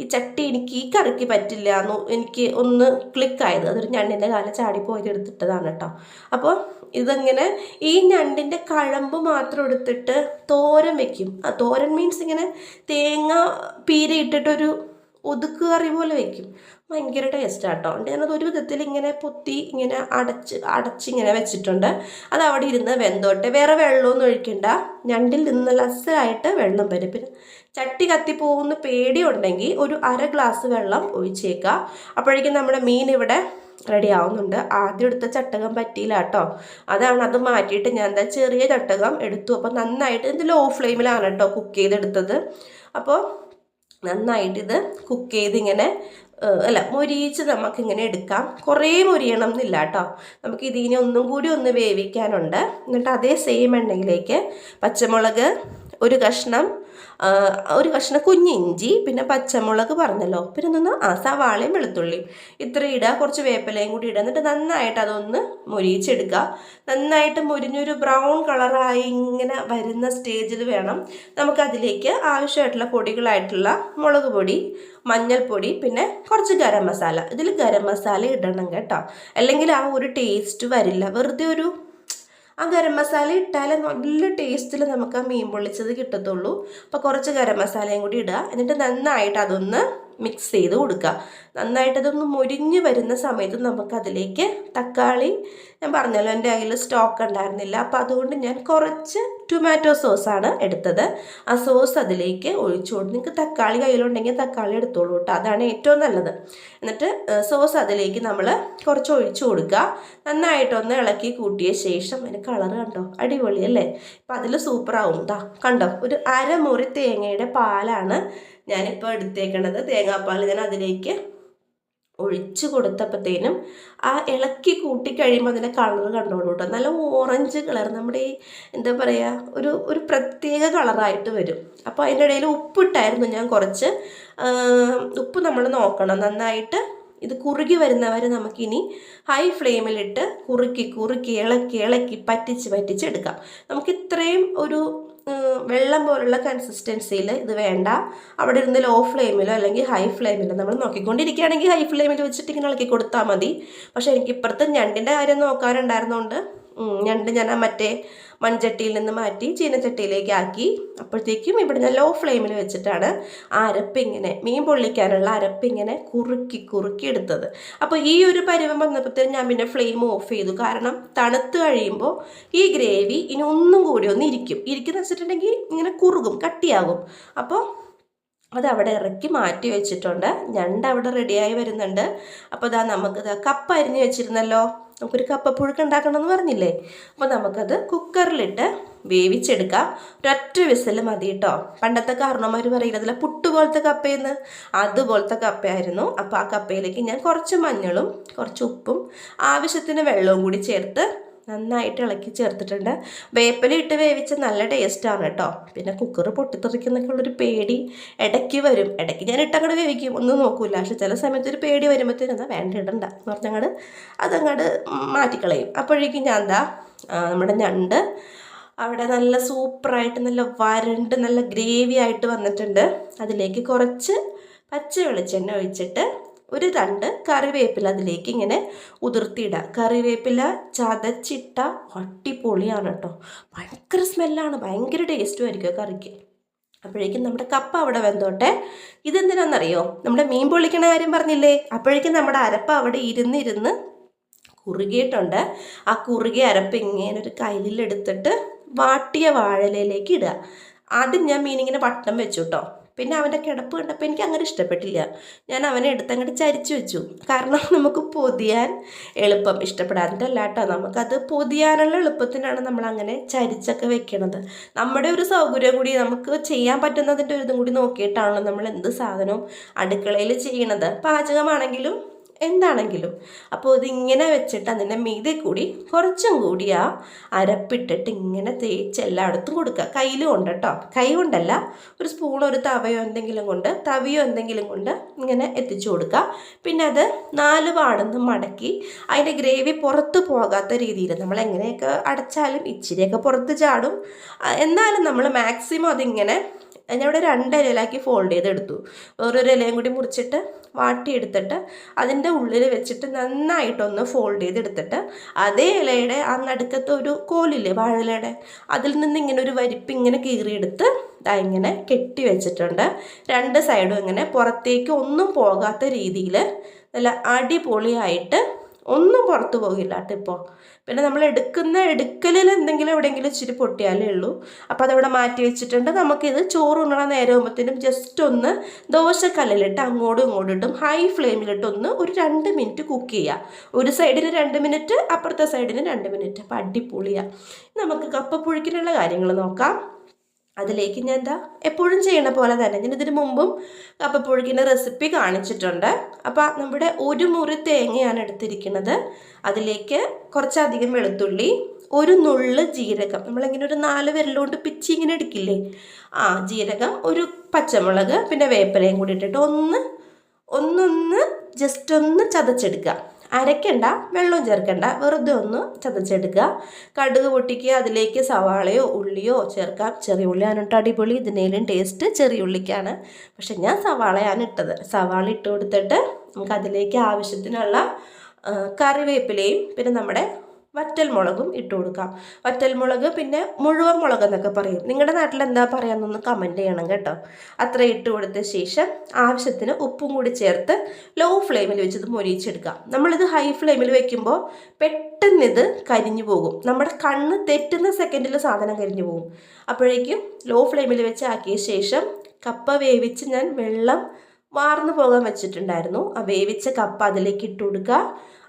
ഈ ചട്ടി എനിക്ക് ഈ കറിക്ക് പറ്റില്ല എന്ന് എനിക്ക് ഒന്ന് ക്ലിക്കായത് അതൊരു ഞണ്ണിന്റെ കാലം ചാടിപ്പോയി എടുത്തിട്ടതാണ് കേട്ടോ. അപ്പോൾ ഇതിങ്ങനെ ഈ ഞണ്ടിന്റെ കഴമ്പ് മാത്രം എടുത്തിട്ട് തോരൻ വെക്കും. ആ തോരൻ മീൻസ് ഇങ്ങനെ തേങ്ങ പീര ഇട്ടിട്ടൊരു ഒതുക്ക് കറി പോലെ വെക്കും. ഭയങ്കര ടേസ്റ്റ് ആട്ടോ ഉണ്ട് ഞാനത് ഒരു വിധത്തിൽ ഇങ്ങനെ പൊത്തി ഇങ്ങനെ അടച്ച് അടച്ചിങ്ങനെ വെച്ചിട്ടുണ്ട്. അത് അവിടെ ഇരുന്ന് വെന്തോട്ടെ. വേറെ വെള്ളമൊന്നും ഒഴിക്കണ്ട. ഞണ്ടിൽ നിന്ന് ലസ്സായിട്ട് വെള്ളം വരും. പിന്നെ ചട്ടി കത്തിപ്പോകുന്ന പേടിയുണ്ടെങ്കിൽ ഒരു അര ഗ്ലാസ് വെള്ളം ഒഴിച്ചേക്കുക. അപ്പോഴേക്കും നമ്മുടെ മീൻ ഇവിടെ റെഡി ആവുന്നുണ്ട്. ആദ്യം എടുത്ത ചട്ടകം പറ്റിയില്ല കേട്ടോ അതാണ് അത് മാറ്റിയിട്ട് ഞാൻ എന്താ ചെറിയ ചട്ടകം എടുത്തു. അപ്പോൾ നന്നായിട്ട് ഇത് ലോ ഫ്ലെയിമിലാണ് കേട്ടോ കുക്ക് ചെയ്തെടുത്തത്. അപ്പോൾ നന്നായിട്ട് ഇത് കുക്ക് ചെയ്ത് ഇങ്ങനെ അല്ല മൊരിയിച്ച് നമുക്കിങ്ങനെ എടുക്കാം. കുറേ മൊരിയണം എന്നില്ല കേട്ടോ നമുക്ക് ഇതിനെ ഒന്നും കൂടി ഒന്ന് വേവിക്കാനുണ്ട്. എന്നിട്ട് അതേ സെയിം എണ്ണയിലേക്ക് പച്ചമുളക് ഒരു കഷ്ണം ഒരു കഷ്ണം കുഞ്ഞിഞ്ചി പിന്നെ പച്ചമുളക് പറഞ്ഞല്ലോ. പിന്നെ ഒന്ന് ആ സവാളയും വെളുത്തുള്ളിയും. ഇത്ര ഇടുക കുറച്ച് വേപ്പിലയും കൂടി ഇടുക എന്നിട്ട് നന്നായിട്ട് അതൊന്ന് മൊരിയിച്ചെടുക്കുക. നന്നായിട്ട് മുരിഞ്ഞൊരു ബ്രൗൺ കളറായി ഇങ്ങനെ വരുന്ന സ്റ്റേജിൽ വേണം. നമുക്കതിലേക്ക് ആവശ്യമായിട്ടുള്ള പൊടികളായിട്ടുള്ള മുളക് പൊടി മഞ്ഞൾപ്പൊടി പിന്നെ കുറച്ച് ഗരം മസാല. ഇതിൽ ഗരം മസാല ഇടണം കേട്ടോ. അല്ലെങ്കിൽ ആ ഒരു ടേസ്റ്റ് വരില്ല. വെറുതെ ഒരു ആ ഗരം മസാല ഇട്ടാലേ നല്ല ടേസ്റ്റിൽ നമുക്ക് ആ മീൻ പൊള്ളിച്ചത് കിട്ടത്തുള്ളൂ. അപ്പോൾ കുറച്ച് ഗരം മസാലയും കൂടി ഇടുക. എന്നിട്ട് നന്നായിട്ട് അതൊന്ന് മിക്സ് ചെയ്ത് കൊടുക്കുക. നന്നായിട്ട് അതൊന്ന് മുരിഞ്ഞ് വരുന്ന സമയത്ത് നമുക്കതിലേക്ക് തക്കാളി ഞാൻ പറഞ്ഞല്ലോ എന്റെ കയ്യിൽ സ്റ്റോക്ക് ഉണ്ടായിരുന്നില്ല. അപ്പോൾ അതുകൊണ്ട് ഞാൻ കുറച്ച് ടൊമാറ്റോ സോസാണ് എടുത്തത്. ആ സോസ് അതിലേക്ക് ഒഴിച്ചു കൊടുത്ത് നിങ്ങൾക്ക് തക്കാളി കയ്യിലുണ്ടെങ്കിൽ തക്കാളി എടുത്തോളൂ കേട്ടോ അതാണ് ഏറ്റവും നല്ലത്. എന്നിട്ട് സോസ് അതിലേക്ക് നമ്മൾ കുറച്ച് ഒഴിച്ചു കൊടുക്കുക. നന്നായിട്ടൊന്ന് ഇളക്കി കൂട്ടിയ ശേഷം അതിന് കളർ കണ്ടോ? അടിപൊളി അല്ലേ? അപ്പം അതിൽ സൂപ്പറാവും താ കണ്ടോ? ഒരു അരമുറി തേങ്ങയുടെ പാലാണ് ഞാനിപ്പോൾ എടുത്തേക്കണത്. തേങ്ങാപ്പാൽ ഞാൻ അതിലേക്ക് ഒഴിച്ച് കൊടുത്തപ്പോഴത്തേനും ആ ഇളക്കി കൂട്ടി കഴിയുമ്പോൾ അതിന്റെ കളർ കണ്ടോളൂ കേട്ടോ നല്ല ഓറഞ്ച് കളർ നമ്മുടെ ഈ എന്താ പറയുക ഒരു ഒരു പ്രത്യേക കളറായിട്ട് വരും. അപ്പോൾ അതിന്റെ ഇടയിൽ ഉപ്പിട്ടായിരുന്നു ഞാൻ കുറച്ച്. ഉപ്പ് നമ്മൾ നോക്കണം. നന്നായിട്ട് ഇത് കുറുകി വരുന്നവരെ നമുക്കിനി ഹൈ ഫ്ലെയിമിലിട്ട് കുറുക്കി കുറുക്കി ഇളക്കി ഇളക്കി പറ്റിച്ച് പറ്റിച്ച് എടുക്കാം. നമുക്ക് ഇത്രയും ഒരു വെള്ളം പോലുള്ള കൺസിസ്റ്റൻസിയിൽ ഇത് വേണ്ട. അവിടെ ഇരുന്ന് ലോ ഫ്ലെയിമിലോ അല്ലെങ്കിൽ ഹൈ ഫ്ലെയിമിലോ നമ്മൾ നോക്കിക്കൊണ്ടിരിക്കുകയാണെങ്കിൽ ഹൈ ഫ്ലെയിമിൽ വെച്ചിട്ട് ഇങ്ങനെ ഇളക്കി കൊടുത്താൽ മതി. പക്ഷേ എനിക്ക് ഇപ്പുറത്ത് ഞണ്ടിന്റെ കാര്യം നോക്കാറുണ്ടായിരുന്നതുകൊണ്ട് ഞണ്ട് ഞാൻ മറ്റേ മൺചട്ടിയിൽ നിന്ന് മാറ്റി ചീനച്ചട്ടിയിലേക്ക് ആക്കി. അപ്പോഴത്തേക്കും ഇവിടെ ഞാൻ ലോ ഫ്ലെയിമിൽ വെച്ചിട്ടാണ് ആ അരപ്പിങ്ങനെ മീൻ പൊള്ളിക്കാനുള്ള അരപ്പിങ്ങനെ കുറുക്കി കുറുക്കി എടുത്തത്. അപ്പോൾ ഈ ഒരു പരിവം വന്നപ്പോഴത്തേക്കും ഞാൻ പിന്നെ ഫ്ലെയിം ഓഫ് ചെയ്തു. കാരണം തണുത്ത് കഴിയുമ്പോൾ ഈ ഗ്രേവി ഇനി ഒന്നും കൂടി ഒന്ന് ഇരിക്കും. ഇരിക്കുന്ന വെച്ചിട്ടുണ്ടെങ്കിൽ ഇങ്ങനെ കുറുകും കട്ടിയാകും. അപ്പോൾ അത് അവിടെ ഇറക്കി മാറ്റി വെച്ചിട്ടുണ്ട്. ഞണ്ട് അവിടെ റെഡിയായി വരുന്നുണ്ട്. അപ്പോൾ ഇതാ നമുക്കിത് കപ്പ് അരിഞ്ഞ് വെച്ചിരുന്നല്ലോ. നമുക്കൊരു കപ്പ പുഴുക്ക് ഉണ്ടാക്കണമെന്ന് പറഞ്ഞില്ലേ? അപ്പോൾ നമുക്കത് കുക്കറിലിട്ട് വേവിച്ചെടുക്കാം. ഒരൊറ്റ വിസൽ മതി കേട്ടോ പണ്ടത്തെ കാരണവന്മാർ പറയുന്നതിൽ പുട്ട് പോലത്തെ കപ്പയെന്ന് അതുപോലത്തെ കപ്പയായിരുന്നു. അപ്പോൾ ആ കപ്പയിലേക്ക് ഞാൻ കുറച്ച് മഞ്ഞളും കുറച്ച് ഉപ്പും ആവശ്യത്തിന് വെള്ളവും കൂടി ചേർത്ത് നന്നായിട്ട് ഇളക്കി ചേർത്തിട്ടുണ്ട്. വേപ്പില ഇട്ട് വേവിച്ച നല്ല ടേസ്റ്റാണ് കേട്ടോ പിന്നെ കുക്കർ പൊട്ടിത്തെറിക്കുന്നൊക്കെ ഉള്ളൊരു പേടി ഇടയ്ക്ക് വരും. ഇടയ്ക്ക് ഞാൻ ഇട്ടങ്ങോട്ട് വേവിക്കും. ഒന്നും നോക്കൂല. പക്ഷെ ചില സമയത്ത് ഒരു പേടി വരുമ്പോഴത്തേനും വേണ്ട ഇടണ്ട എന്ന് പറഞ്ഞങ്ങട് അതങ്ങോട്ട് മാറ്റിക്കളയും. അപ്പോഴേക്കും ഞാൻ എന്താ നമ്മുടെ ഞണ്ട് അവിടെ നല്ല സൂപ്പറായിട്ട് നല്ല വരണ്ട് നല്ല ഗ്രേവി ആയിട്ട് വന്നിട്ടുണ്ട്. അതിലേക്ക് കുറച്ച് പച്ച വെളിച്ചെണ്ണ ഒഴിച്ചിട്ട് ഒരു രണ്ട് കറിവേപ്പില അതിലേക്ക് ഇങ്ങനെ ഉതിർത്തിയിടുക. കറിവേപ്പില ചതച്ചിട്ട അടിപൊളിയാണ് കേട്ടോ. ഭയങ്കര സ്മെല്ലാണ് ഭയങ്കര ടേസ്റ്റും ആയിരിക്കും കറിക്ക്. അപ്പോഴേക്കും നമ്മുടെ കപ്പ അവിടെ വെന്തോട്ടെ. ഇതെന്തിനാണെന്നറിയോ നമ്മുടെ മീൻ പൊള്ളിക്കണ കാര്യം പറഞ്ഞില്ലേ? അപ്പോഴേക്കും നമ്മുടെ അരപ്പ അവിടെ ഇരുന്നിരുന്ന് കുറുകിയിട്ടുണ്ട്. ആ കുറുകിയ അരപ്പ് ഇങ്ങനെ ഒരു കയ്യിലെടുത്തിട്ട് വാട്ടിയ വാഴലയിലേക്ക് ഇടുക. ആദ്യം ഞാൻ മീനിങ്ങനെ വട്ടം വെച്ചു കേട്ടോ. പിന്നെ അവന്റെ കിടപ്പ് കണ്ടപ്പോൾ എനിക്ക് അങ്ങനെ ഇഷ്ടപ്പെട്ടില്ല. ഞാൻ അവനെ എടുത്തങ്ങോട്ട് ചരിച്ചു വെച്ചു. കാരണം നമുക്ക് പൊതിയാൻ എളുപ്പം ഇഷ്ടപ്പെടാറില്ല കേട്ടോ നമുക്കത് പൊതിയാനുള്ള എളുപ്പത്തിനാണ് നമ്മൾ അങ്ങനെ ചരിച്ചൊക്കെ വെക്കണത്. നമ്മുടെ ഒരു സൗകര്യം കൂടി നമുക്ക് ചെയ്യാൻ പറ്റുന്നതിന്റെ ഒരു ഇതും കൂടി നോക്കിയിട്ടാണല്ലോ നമ്മൾ എന്ത് സാധനവും അടുക്കളയിൽ ചെയ്യണത്. പാചകമാണെങ്കിലും എന്താണെങ്കിലും. അപ്പോൾ ഇതിങ്ങനെ വെച്ചിട്ട് അതിന്റെ മീതെ കൂടി കുറച്ചും കൂടി ആ അരപ്പിട്ടിട്ട് ഇങ്ങനെ തേച്ച് എല്ലായിടത്തും കൊടുക്കുക. കയ്യിൽ കൊണ്ട് കേട്ടോ. കൈ കൊണ്ടല്ല ഒരു സ്പൂണോ ഒരു തവയോ എന്തെങ്കിലും കൊണ്ട് തവിയോ എന്തെങ്കിലും കൊണ്ട് ഇങ്ങനെ എത്തിച്ചു കൊടുക്കുക. പിന്നെ അത് നാല് പാടുന്ന് മടക്കി അതിന്റെ ഗ്രേവി പുറത്ത് പോകാത്ത രീതിയിൽ നമ്മൾ എങ്ങനെയൊക്കെ അടച്ചാലും ഇച്ചിരിയൊക്കെ പുറത്ത് ചാടും. എന്നാലും നമ്മൾ മാക്സിമം അതിങ്ങനെ ഞാനിവിടെ രണ്ട് ഇലയിലാക്കി ഫോൾഡ് ചെയ്തെടുത്തു. വേറൊരു ഇലയും കൂടി മുറിച്ചിട്ട് വാട്ടിയെടുത്തിട്ട് അതിന്റെ ഉള്ളിൽ വെച്ചിട്ട് നന്നായിട്ടൊന്ന് ഫോൾഡ് ചെയ്തെടുത്തിട്ട് അതേ ഇലയുടെ ആ നടുക്കത്തെ ഒരു കോലില്ലേ വാഴയിലയുടെ അതിൽ നിന്ന് ഇങ്ങനെ ഒരു വരിപ്പ് ഇങ്ങനെ കീറിയെടുത്ത് ഇങ്ങനെ കെട്ടി വെച്ചിട്ടുണ്ട്. രണ്ട് സൈഡും ഇങ്ങനെ പുറത്തേക്ക് ഒന്നും പോകാത്ത രീതിയിൽ നല്ല അടിപൊളിയായിട്ട് ഒന്നും പുറത്തു പോകില്ല കേട്ടോ ഇപ്പോൾ. പിന്നെ നമ്മൾ എടുക്കുന്ന എടുക്കലിൽ എന്തെങ്കിലും എവിടെയെങ്കിലും ഇച്ചിരി പൊട്ടിയാലേ ഉള്ളൂ. അപ്പോൾ അതവിടെ മാറ്റി വെച്ചിട്ടുണ്ട്. നമുക്കിത് ചോറ് ഉണ്ണണ നേരം ആകുമ്പോഴത്തേനും ജസ്റ്റ് ഒന്ന് ദോശക്കല്ലിലിട്ട് അങ്ങോട്ടും ഇങ്ങോട്ടും ഇട്ടും ഹൈ ഫ്ലെയിമിലിട്ട് ഒന്ന് ഒരു രണ്ട് മിനിറ്റ് കുക്ക് ചെയ്യുക ഒരു സൈഡിന് രണ്ട് മിനിറ്റ് അപ്പുറത്തെ സൈഡിന് രണ്ട് മിനിറ്റ് അപ്പോൾ അടിപൊളിയാണ് നമുക്ക് കപ്പ പുഴുക്കിനുള്ള കാര്യങ്ങൾ നോക്കാം. അതിലേക്ക് ഞാൻ എന്താ എപ്പോഴും ചെയ്യണ പോലെ തന്നെ ഞാൻ ഇതിന് മുമ്പും കപ്പപ്പുഴുക്കിന്റെ റെസിപ്പി കാണിച്ചിട്ടുണ്ട്. അപ്പോൾ നമ്മുടെ ഒരു മുറി തേങ്ങയാണ് എടുത്തിരിക്കുന്നത്. അതിലേക്ക് കുറച്ചധികം വെളുത്തുള്ളി ഒരു നുള്ള് ജീരകം. നമ്മളിങ്ങനെ ഒരു നാല് വിരലുകൊണ്ട് പിച്ചി ഇങ്ങനെ എടുക്കില്ലേ? ആ ജീരകം ഒരു പച്ചമുളക് പിന്നെ വേപ്പിലയും കൂടി ഇട്ടിട്ട് ഒന്ന് ഒന്നൊന്ന് ജസ്റ്റ് ഒന്ന് ചതച്ചെടുക്കുക. അരയ്ക്കണ്ട വെള്ളം ചേർക്കണ്ട വെറുതെ ഒന്ന് ചതച്ചെടുക്കുക. കടുക് പൊട്ടിക്കുക അതിലേക്ക് സവാളയോ ഉള്ളിയോ ചേർക്കാം. ചെറിയ ഉള്ളി കേട്ടോ അടിപൊളി ഇതിനേലും ടേസ്റ്റ് ചെറിയ ഉള്ളിക്കാണ്. പക്ഷെ ഞാൻ സവാളയാണ് ഇട്ടത്. സവാള ഇട്ട് കൊടുത്തിട്ട് നമുക്ക് അതിലേക്ക് ആവശ്യത്തിനുള്ള കറിവേപ്പിലയും പിന്നെ നമ്മുടെ വറ്റൽ മുളകും ഇട്ട് കൊടുക്കാം. വറ്റൽ മുളക് പിന്നെ മുഴുവൻ മുളക് എന്നൊക്കെ പറയും. നിങ്ങളുടെ നാട്ടിൽ എന്താ പറയാമെന്നൊന്ന് കമന്റ് ചെയ്യണം കേട്ടോ. അത്ര ഇട്ട് കൊടുത്ത ശേഷം ആവശ്യത്തിന് ഉപ്പും കൂടി ചേർത്ത് ലോ ഫ്ലെയിമിൽ വെച്ചത് മൊരിയിച്ചെടുക്കാം. നമ്മളിത് ഹൈ ഫ്ലെയിമിൽ വെക്കുമ്പോൾ പെട്ടെന്ന് ഇത് കരിഞ്ഞു പോകും. നമ്മുടെ കണ്ണ് തെറ്റുന്ന സെക്കൻഡിൽ സാധനം കരിഞ്ഞു പോകും. അപ്പോഴേക്കും ലോ ഫ്ലെയിമിൽ വെച്ച് ആക്കിയ ശേഷം കപ്പ വേവിച്ച് ഞാൻ വെള്ളം വാർന്നു പോകാൻ വെച്ചിട്ടുണ്ടായിരുന്നു. ആ വേവിച്ച കപ്പ അതിലേക്ക് ഇട്ട് കൊടുക്കുക.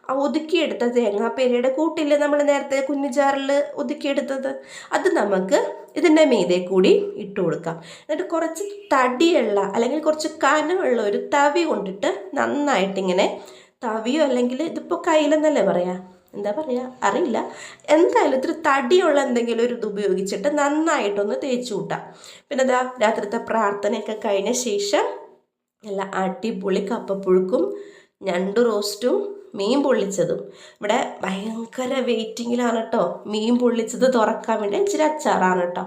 ഒതുക്കിയെടുത്ത തേങ്ങാപ്പേരയുടെ കൂട്ടില്ലേ നമ്മൾ നേരത്തെ കുഞ്ഞുചാറിൽ ഒതുക്കിയെടുത്തത്? അത് നമുക്ക് ഇതിന്റെ മീതെ കൂടി ഇട്ട് കൊടുക്കാം. എന്നിട്ട് കുറച്ച് തടിയുള്ള അല്ലെങ്കിൽ കുറച്ച് കനമുള്ള ഒരു തവി കൊണ്ടിട്ട് നന്നായിട്ടിങ്ങനെ തവിയോ അല്ലെങ്കിൽ ഇതിപ്പോൾ കയ്യിലെന്നല്ലേ പറയാം? എന്താ പറയുക അറിയില്ല. എന്തായാലും ഇത്തിരി തടിയുള്ള എന്തെങ്കിലും ഒരു ഇത് ഉപയോഗിച്ചിട്ട് നന്നായിട്ടൊന്ന് തേച്ച് കൂട്ടാം. പിന്നെ എന്താ രാത്രിത്തെ പ്രാർത്ഥനയൊക്കെ കഴിഞ്ഞ ശേഷം നല്ല അടിപൊളി കപ്പപ്പുഴുക്കും ഞണ്ട് റോസ്റ്റും മീൻ പൊള്ളിച്ചതും. ഇവിടെ ഭയങ്കര വെയിറ്റിങ്ങിലാണ് കേട്ടോ മീൻ പൊള്ളിച്ചത് തുറക്കാൻ വേണ്ടി ഇച്ചിരി അച്ചാറാണ് കേട്ടോ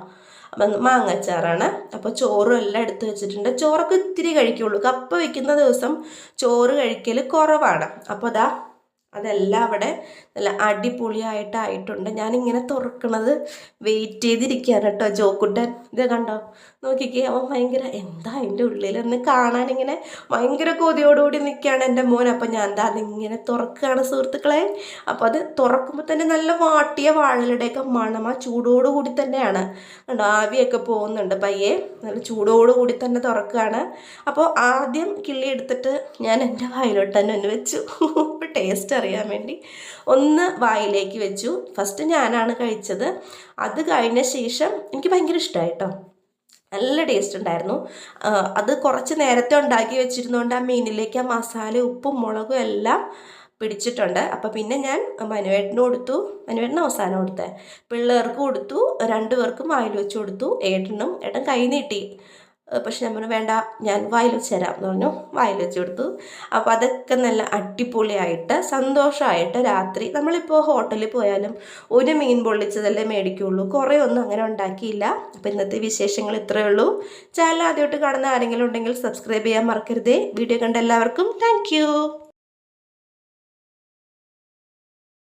അപ്പം മാങ്ങ അച്ചാറാണ് അപ്പോൾ ചോറും എല്ലാം എടുത്ത് വെച്ചിട്ടുണ്ട്. ചോറൊക്കെ ഇത്തിരി കഴിക്കുള്ളൂ. കപ്പ വയ്ക്കുന്ന ദിവസം ചോറ് കഴിക്കൽ കുറവാണ്. അപ്പോൾ അതാ അതെല്ലാം അവിടെ നല്ല അടിപൊളിയായിട്ടായിട്ടുണ്ട്. ഞാനിങ്ങനെ തുറക്കണത് വെയിറ്റ് ചെയ്തിരിക്കുകയാണ് കേട്ടോ. ജോക്കുട്ടൻ ഇത് കണ്ടോ? നോക്കിക്കേ അവൻ ഭയങ്കര എന്താ അതിന്റെ ഉള്ളിലെന്ന് കാണാനിങ്ങനെ ഭയങ്കര കൊതിയോടുകൂടി നിൽക്കുകയാണ് എന്റെ മോൻ. അപ്പം ഞാൻ എന്താ അതിങ്ങനെ തുറക്കുകയാണ് സുഹൃത്തുക്കളെ. അപ്പോൾ അത് തുറക്കുമ്പോൾ തന്നെ നല്ല വാട്ടിയ വാഴലുടെയൊക്കെ മണം ആ ചൂടോടുകൂടി തന്നെയാണ്. കണ്ടോ ആവിയൊക്കെ പോകുന്നുണ്ട് പയ്യെ. നല്ല ചൂടോടുകൂടി തന്നെ തുറക്കുകയാണ്. അപ്പോൾ ആദ്യം കിള്ളി എടുത്തിട്ട് ഞാൻ എന്റെ വായിലോട്ട് തന്നെ ഒന്ന് വെച്ചു. ടേസ്റ്റ് അറിയാൻ വേണ്ടി. ഒന്ന് വായിലേക്ക് വെച്ചു. ഫസ്റ്റ് ഞാനാണ് കഴിച്ചത്. അത് കഴിഞ്ഞ ശേഷം എനിക്ക് ഭയങ്കര ഇഷ്ടമായി കേട്ടോ നല്ല ടേസ്റ്റ് ഉണ്ടായിരുന്നു. അത് കുറച്ച് നേരത്തെ ഉണ്ടാക്കി വെച്ചിരുന്നുകൊണ്ട് ആ മീനിലേക്ക് ആ മസാല ഉപ്പും മുളകും എല്ലാം പിടിച്ചിട്ടുണ്ട്. അപ്പോൾ പിന്നെ ഞാൻ മനുവേട്ടന് കൊടുത്തു. മനുവേട്ടന് അവസാനം കൊടുത്തേ. പിള്ളേർക്ക് കൊടുത്തു. രണ്ടു പേർക്കും വായിൽ വെച്ച് കൊടുത്തു. ഏട്ടനും ഏട്ടൻ കൈ നീട്ടി. പക്ഷെ ഞാൻ പറഞ്ഞു വേണ്ട ഞാൻ വായിൽ വെച്ച് തരാം എന്ന് പറഞ്ഞു. വായിൽ വെച്ച് കൊടുത്തു. അപ്പോൾ അതൊക്കെ നല്ല അടിപൊളിയായിട്ട് സന്തോഷമായിട്ട് രാത്രി നമ്മളിപ്പോൾ ഹോട്ടലിൽ പോയാലും ഒരു മീൻ പൊള്ളിച്ചതല്ലേ മേടിക്കുകയുള്ളൂ കുറേ ഒന്നും അങ്ങനെ ഉണ്ടാക്കിയില്ല. അപ്പോൾ ഇന്നത്തെ വിശേഷങ്ങൾ ഇത്രയേ ഉള്ളൂ. ചാനൽ ആദ്യമായിട്ട് കാണുന്ന ആരെങ്കിലും ഉണ്ടെങ്കിൽ സബ്സ്ക്രൈബ് ചെയ്യാൻ മറക്കരുതേ. വീഡിയോ കണ്ട എല്ലാവർക്കും താങ്ക്